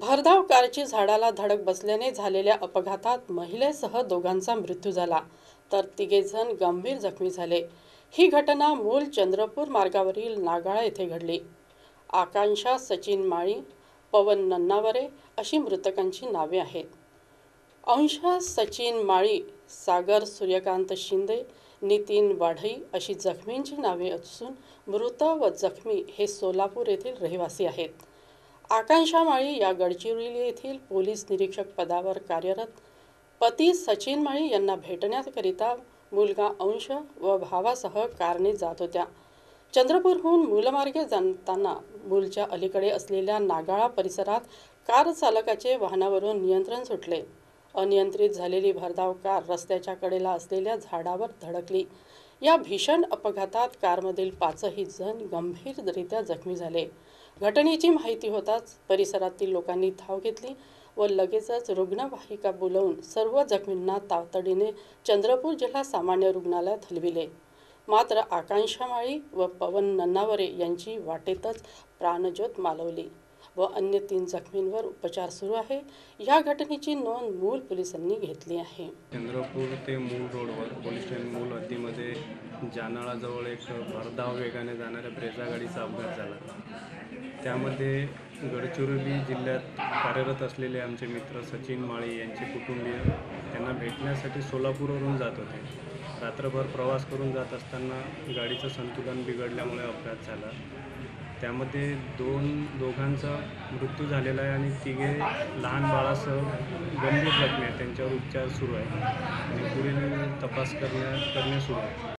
भरधाव कारची झाडाला धडक बसल्याने झालेल्या अपघातात महिलेसह दोघांचा मृत्यू झाला तर तिघेजण गंभीर जखमी झाले. ही घटना मूल चंद्रपूर मार्गावरील नागाळा येथे घडली. आकांक्षा सचिन माळी पवन नन्नावरे अशी मृतकांची नावे आहेत. अंशा सचिन माळी सागर सूर्यकांत शिंदे नितीन वाढई अशी जखमींची नावे असून मृत व जखमी हे सोलापूर येथील रहिवासी आहेत. आकांक्षा माळी या गडचिरोली येथील पोलीस निरीक्षक पदावर कार्यरत पती सचिन माळी यांना भेटण्याकरिता मुलगा अंश व भावासह कारने जात होत्या. चंद्रपूरहून मूलमार्गे जाताना मूलच्या अलीकडे असलेल्या नागाळा परिसरात कार चालकाचे वाहनावरून नियंत्रण सुटले. अनियंत्रित झालेली भरधाव कार रस्त्याच्या कडेला असलेल्या झाडावर धडकली. या भीषण अपघातात कारमधील पाचही जण गंभीररित्या जखमी झाले. घटनेची माहिती होताच परिसरातील लोकांनी धाव घेतली व लगेचच रुग्णवाहिका बोलवून सर्व जखमींना तातडीने चंद्रपूर जिल्हा सामान्य रुग्णालयात हलविले. मात्र आकांक्षा माळी व पवन नन्नावरे यांची वाटेतच प्राणज्योत मालवली. व अन्य तीन जखमींवर उपचार सुरू आहे या घटनेची नोंद मूल पोलिसांनी घेतली आहे. चंद्रपूर ते मूल रोडवर पोलीस स्टेशन मूल हद्दीमध्ये जानाळाजवळ एक भरधाव वेगाने जाणाऱ्या ब्रेझा गाडीचा अपघात झाला. त्यामध्ये गडचिरोली जिल्ह्यात कार्यरत असलेले आमचे मित्र सचिन माळी यांचे कुटुंबीय त्यांना भेटण्यासाठी सोलापूरवरून जात होते. रात्रभर प्रवास करून जात असताना गाडीचं संतुलन बिघडल्यामुळे अपघात झाला. त्यामध्ये दोन दोघांचा मृत्यू झालेला आहे आणि तिघे लहान बाळासह गंभीर जखमी आहेत. त्यांच्यावर उपचार सुरू आहे आणि पुढील तपास करण्या करणे सुरू आहे